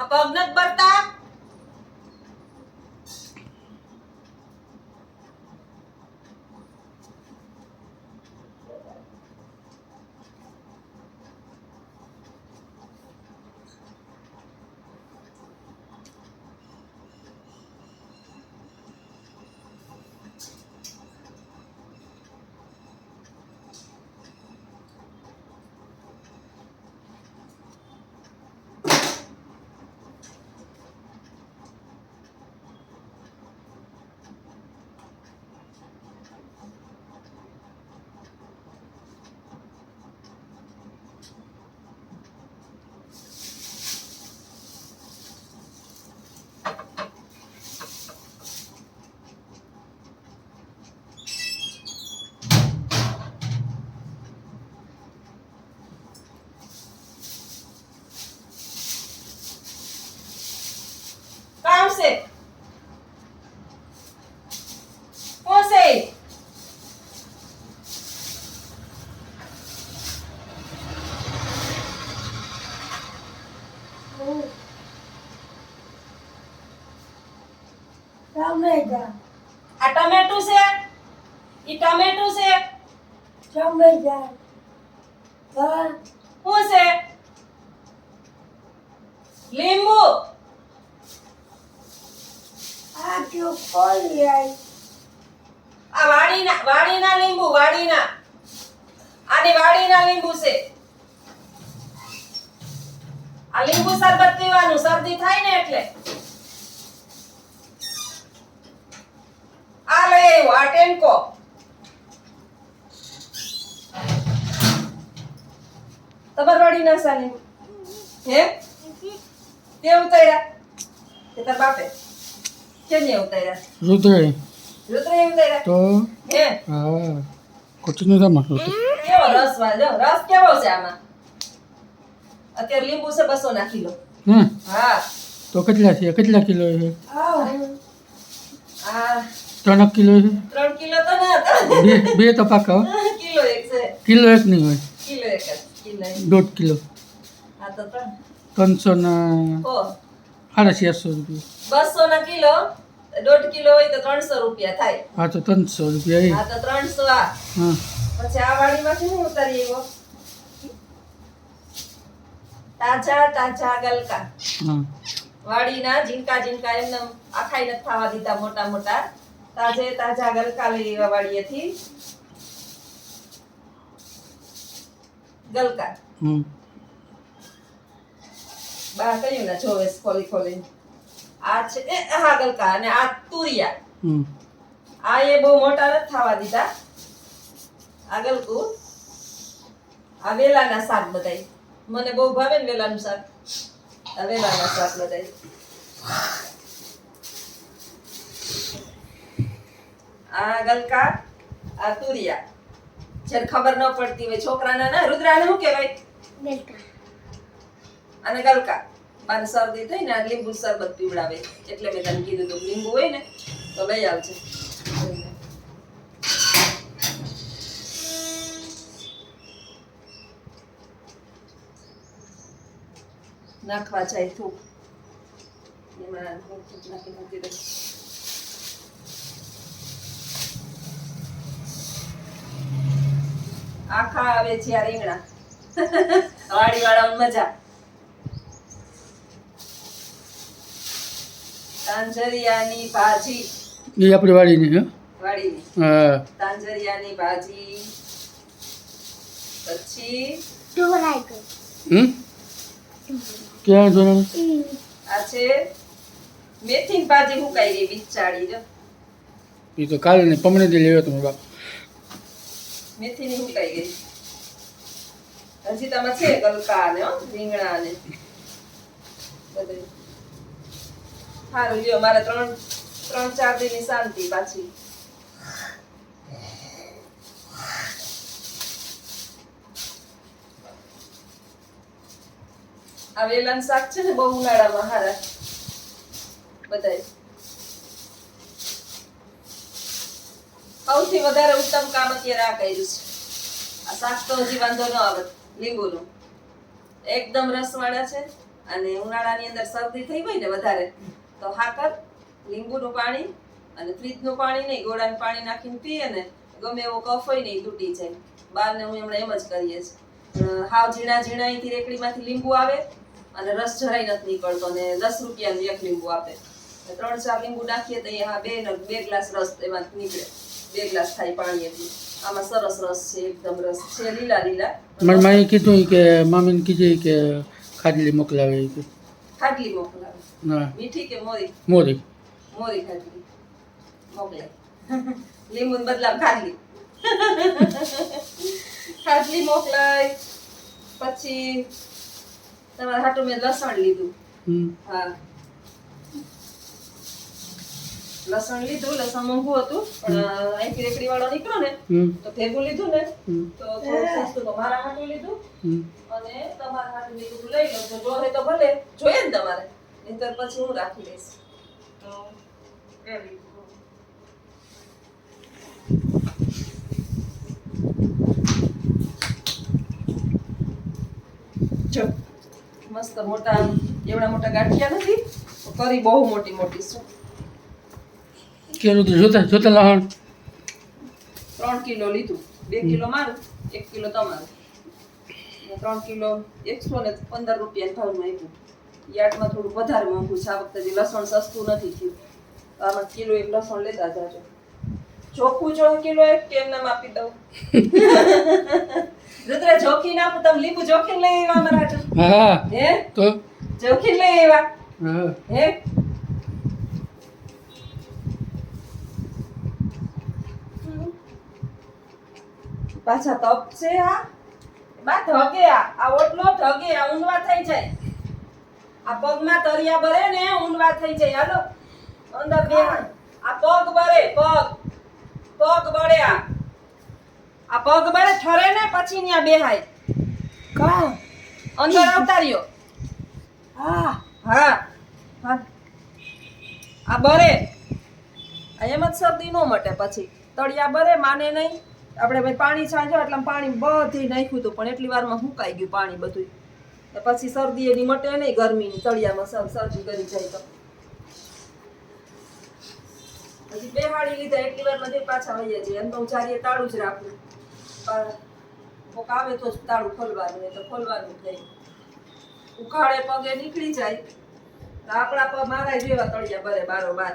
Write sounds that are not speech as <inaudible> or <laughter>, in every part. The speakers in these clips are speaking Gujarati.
આ પગ નથી ભરતા કામ છે કોણ છે ઈ? ટમેટા આ ટમેટું છે? ઈ ટમેટું છે? ટમેટા હા. શું છે? લીંબુ. આ કોલી આઈ આ વાડીના વાડીના લીંબુ વાડીના. આની વાડીના લીંબુ છે. આ લીંબુ શરબત પીવાનું શરદી થાય ને એટલે. આ લઈ આવ્યો આ ટેન્કો તમાર વાડીના સા લીંબુ હે? તે ઉતાર્યા? કે તાર બાપે. કેમ નહીં ઉતાર્યા? રુદ્રે. રુદ્રે ઉતાર્યા? તો? હે? હા. કોચિંગ થામાં રુદ્ર. કેવો રસ કેવો છે આમાં? અત્યારે લીંબુ છે બસો ના કિલો હમ. હા. તો કેટલા છે? કેટલા કિલો છે? આ ત્રણ કિલો છે? ત્રણ કિલો તો ના બે બે તો પાકા કિલો એક છે. કિલો એક નહીં હોય. કિલો એક કિલો દોઢ કિલો. આ તો ત્રણ. ત્રણસો ને સાડા છસો રૂપિયા. બસો ના કિલો? દોઢ કિલો હોય તો ત્રણસો રૂપિયા થાય. હા તો ત્રણસો રૂપિયા હા તો ત્રણસો આ. હા. પછી આ વાડીમાંથી શું ઉતારી એવો તાજા તાજા ગલકા. હા. વાડીના ઝીંકા ઝીંકા એમને આખાઈ નથી થવા દીધા મોટા મોટા. તાજે તાજા ગલકા લઈ વાળી વાડીએથી ગલકા બા કહ્યું ને જોવે ખોલી ખોલી આ છે એ હા ગલકા અને આ તુરિયા. હમ. આ એ બહુ મોટા નથી થવા દીધા. આ ગલકું. આ વેલાના શાક બધાય. મને બહુ ભાવે ને વેલાનું શાક. આ વેલાના શાક બધાય. આ ગલકા આ તુરિયા. જ્યારે ખબર ન પડતી હોય છોકરાના ના રુદ્રાને શું કહેવાય? અને ગલકા. બાને શરદી થઈ ને આ લીંબુ શરબત પીવડાવે. એટલે મેં તને કીધું તું લીંબુ હોય ને તો લઈ આવજે. નાખવા જાય તું. એમાં નાખી મૂકી દે. આખા આવે છે આ રીંગણા. વાડી વાળા મજા. તાંજરિયાની ભાજી. એ આપણી વાડીની હે વાડીની. હા. તાંજરિયાની ભાજી. પછી ઢોરાઈ ગયો હમ? ક્યાં આ છે મેથીની ભાજી મુકાઈ ગઈ બિચારી જો એ તો કાલે ને પમણે દી લેવો તમે બાપ. મેથીની મુકાઈ ગઈ? હજી તમે છે ગલકા ને રીંગણા ને. બધું. સારું લ્યો, મારે ત્રણ ત્રણ, ચાર દિનની શાંતિ પાછી. આ વેલાનું શાક છે ને, બહુ ઉનાળામાં હારા. બધાય. સૌથી વધારે ઉત્તમ કામ અત્યારે આ કર્યું છે. આ શાક તો હજી વાંધો ન આવે, લીંબુનું. એકદમ રસવાળા છે અને ઉનાળાની અંદર શરદી થઈ હોય ને વધારે, તો હાકર લીંબુનું પાણી અને ફ્રીજનું પાણી નહીં, ગોળાનું પાણી નાખીને પીએ ને, ગમે એવો કફ હોય ને એ તૂટી જાય. બારને હું હમણાં એમ જ કરીએ છીએ. હાવ ઝીણા ઝીણા અહીંથી રેકડીમાંથી લીંબુ આવે અને રસ જરાય નથી નીકળતો ને દસ રૂપિયાનું એક લીંબુ આપે. ત્રણ ચાર લીંબુ નાખીએ તો અહીંયા બે બે ગ્લાસ રસ એમાં નીકળે. બે ગ્લાસ થાય પાણી હતી. આમાં સરસ રસ છે એકદમ રસ છે લીલા લીલા. મારી માએ કીધું કે મામીને કીધું કે ખાટલી મોકલાવે કે. ખાટલી મોકલાવે. મીઠી કે મોરી? મોરી. મોરી ખાટલી. મોકલે. લીંબુ બદલાવ ખાટલી. ખાટલી મોકલાય. પછી તમારા હાટું મેં લસણ લીધું. હા. લસણ લીધું લસણ મોંઘું હતું પણ અહીંથી રેકડી વાળો નીકળો ને તો ભેગું લીધું ને તો થોડું સસ્તું તો મારા હાટું લીધું અને તમારા હાટું લીધું લઈ લો જો જોહે તો ભલે જોઈએ ને તમારે નહીતર પછી હું રાખી લઈશ. તો જો મસ્ત મોટા એવડા મોટા ગાંઠિયા નથી કરી બહુ મોટી મોટી છે કેરું તો જોતા જોતા લહણ ત્રણ કિલો લીધું. બે કિલો મારું એક કિલો તમારું. ત્રણ કિલો એકસો ને પંદર રૂપિયા ભાવમાં આપ્યું યાર્ડમાં થોડું વધારે મોંઘું છે. આ વખતે જે લસણ સસ્તું નથી થયું. તો આમાં કિલો એક લસણ લેતા જાજો. ચોખ્ખું જો કિલો એક કે એમને આપી દઉં? <laughs> રુદ્ર જોખીને આપું તમે લીંબુ જોખી લઈ આવ્યા મારા હા. હે? તો? જોખી લઈ આવ્યા. હા? પાછા તપ છે આ. બા ઢગે આ. આ ઓટલો ઢગે આ ઊંડવા થઈ જાય. આ પગમાં તરિયા ભરે ને ઊંડવા થઈ જાય. હાલો. અંદર બે આ પગ ભરે પગ. પગ ભરે આ. આ પગ ભરે ઠરે ને પછી ન્યા બેહાય. કા? અંદર આવતા રહ્યો. હા. હા. હા. આ બરે આ એમ જ શરદી નો મટે પછી. તળિયા બરે માને નહીં. આપણે ભાઈ પાણી છાંજો એટલે પાણી બધી નાખ્યું હતું, પણ એટલી વારમાં સુકાઈ ગયું પાણી બધું પછી શરદી એની મટે નહીં ગરમીની, તળિયામાં સરજી કરી જાય તો. હજી બેહાડી લીધા, એટલી વારમાં જે પાછા વહી જઈએ. એમ તો હું ચારીએ તાળું જ રાખું. કોક આવે તો જ તાળું ખોલવાનું તો ખોલવાનું નહીં. ઉખાડે પગે નીકળી જાય. તો આપણા પગ મારા જેવા તળિયા ભરે બારો બાર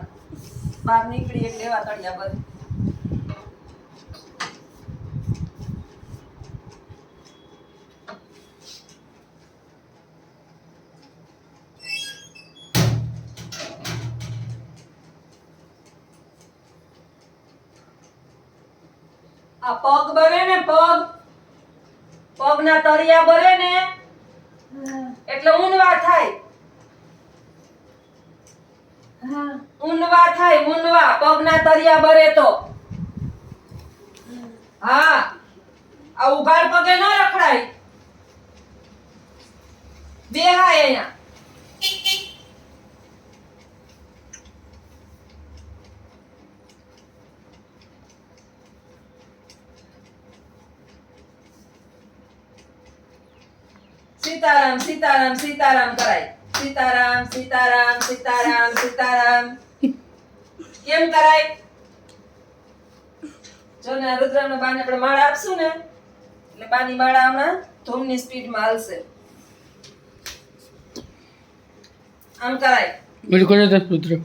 બહાર નીકળી એટલે એવા તળિયા ભરે. આ પગ બરે ને પગ. પગના તળિયા બરે ને એટલે ઊનવા થાય. હા ઊનવા થાય, ઊનવા. પગના તરિયા બરે તો. હા. આ ઉઘાડ પગે ન રખડાય. બેહાય અહીંયા. સીતારામ સીતારામ સીતારામ કરાય. સીતારામ સીતારામ સીતારામ સીતારામ. કેમ કરાય? જો ને રુદ્રનો બાને આપણે માળા આપશું ને એટલે બાની માળા હમણાં ધૂમની સ્પીડમાં હાલશે. આમ કરાય. બિલકુલ રુદ્ર?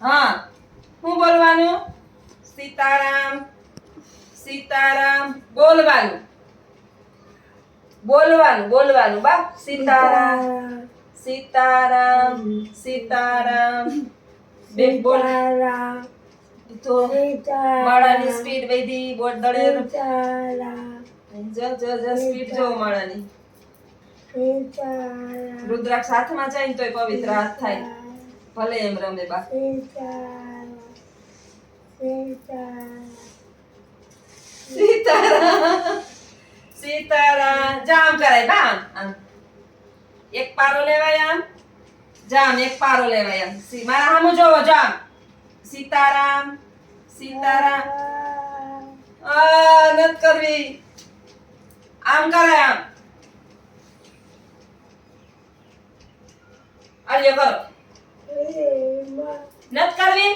હા શું બોલવાનું? સીતારામ સીતારામ બોલવાનું. બોલવાનું બોલવાનું બા. સીતારામ સીતારામ સીતારામ. બે બોલ. તો માળાની સ્પીડ વધી બોલ દળે. જો જો જો સ્પીડ જો માળાની. રુદ્રાક્ષ હાથમાં જાય ને તોય પવિત્ર હાથ થાય. ભલે એમ રમે બા. સીતારા સીતારા સીતારામ. સીતારામ. લેવાય બા આમ આમ એક પારો લેવાય આમ જામ એક પારો લેવાય આમ મારા સામુ જોવો જામ સીતારામ સીતારામ આ નત કરવી આમ કરે આમ આલ્યો કરો નત કરવી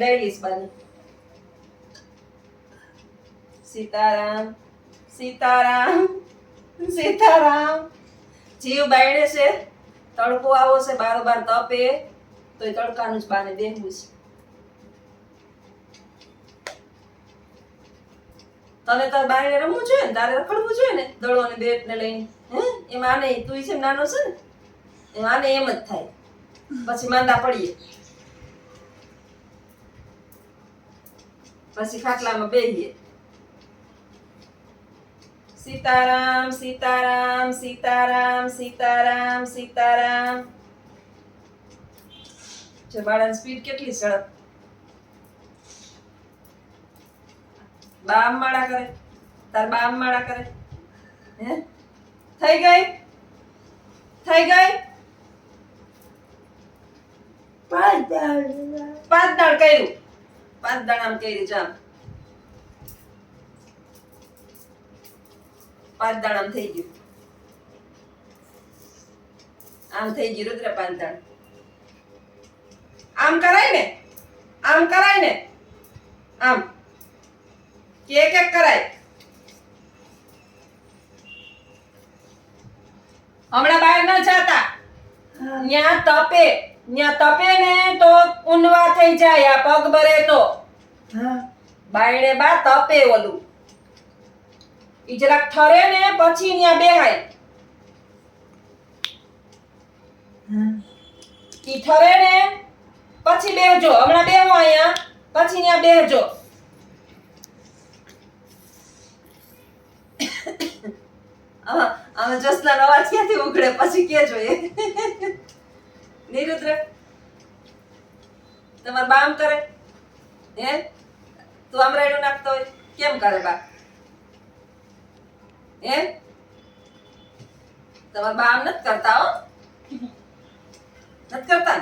આઈલીસ બાની સીતારામ સીતારામ સીતારામ જીવ બાયડે છે તડકો આવો છે બારોબાર તપે તો એ તડકાનું જ બાને બેહવું છે તને તાર બાયણે રમવું જોઈએ ને તારે રખડવું જોઈએ ને દડો ને બેટ ને લઈને હે એમાં આને તું છે નાનો છે ને એમાં આને એમ જ થાય પછી માંદા પડીએ પછી ખાટલામાં બેહીએ. સીતારામ સીતારામ સીતારામ સીતારામ સીતારામ. જો બાળાની સ્પીડ કેટલી ઝડપ બામ માળા કરે. તાર બામ માળા કરે. હે? થઈ ગઈ? થઈ ગઈ? પાંચ દાળ. પાંચ દાળ કર્યું. પાંચ દાણા કર્યું જામ પાંચ દાણા થઈ ગયું. આમ થઈ ગયું, રુદ્ર પાંચ દાણા. આમ કરાય ને? આમ કરાય ને? આમ. એક એક કરાય. હમણાં બહાર ન જતા. ત્યાં તપે. ન્યા તપે ને તો ઊંડવા થઈ જાય આ પગ બરે તો. હા. બાયણે બા તપે ઓલું. ઈ જરાક ઠરે ને પછી ન્યા બેહાય. ઈ ઠરે ને પછી બેહજો. હમણાં બેહો અહીંયા. પછી ન્યા બેહજો. <coughs> આમાં જસલાનો અવાજ ક્યાંથી ઉઘડે? પછી કેજો એ. નિરુદ્ર, તમાર બામ કરે? હે? તું આમ રાયડું નાખતો હોય, કેમ કરે બા? હે? તમાર બામ નથી કરતા હો. નથી કરતા?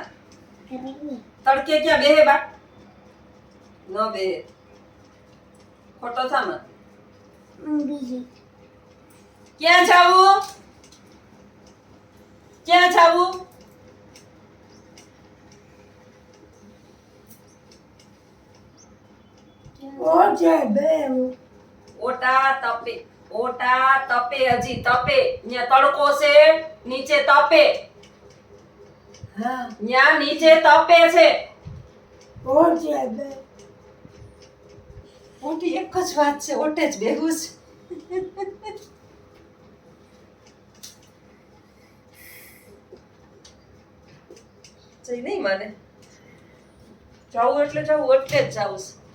તડકે ક્યાં બેહે બા? ન બેહે. ખોટો થામાં. ક્યાં જાવું? ક્યાં જાવું? ઓછે બે. ઓટા તપે ઓટા તપે હજી તપે. ન્યા તડકો છે નીચે તપે. હા. ન્યા નીચે તપે છે. ઓછે બે. મોટી એક જ વાત છે ઓટે જ ભેગું છે. જઈ નહીં માને. જવું એટલે જવું એટલે જ જાઉં છે.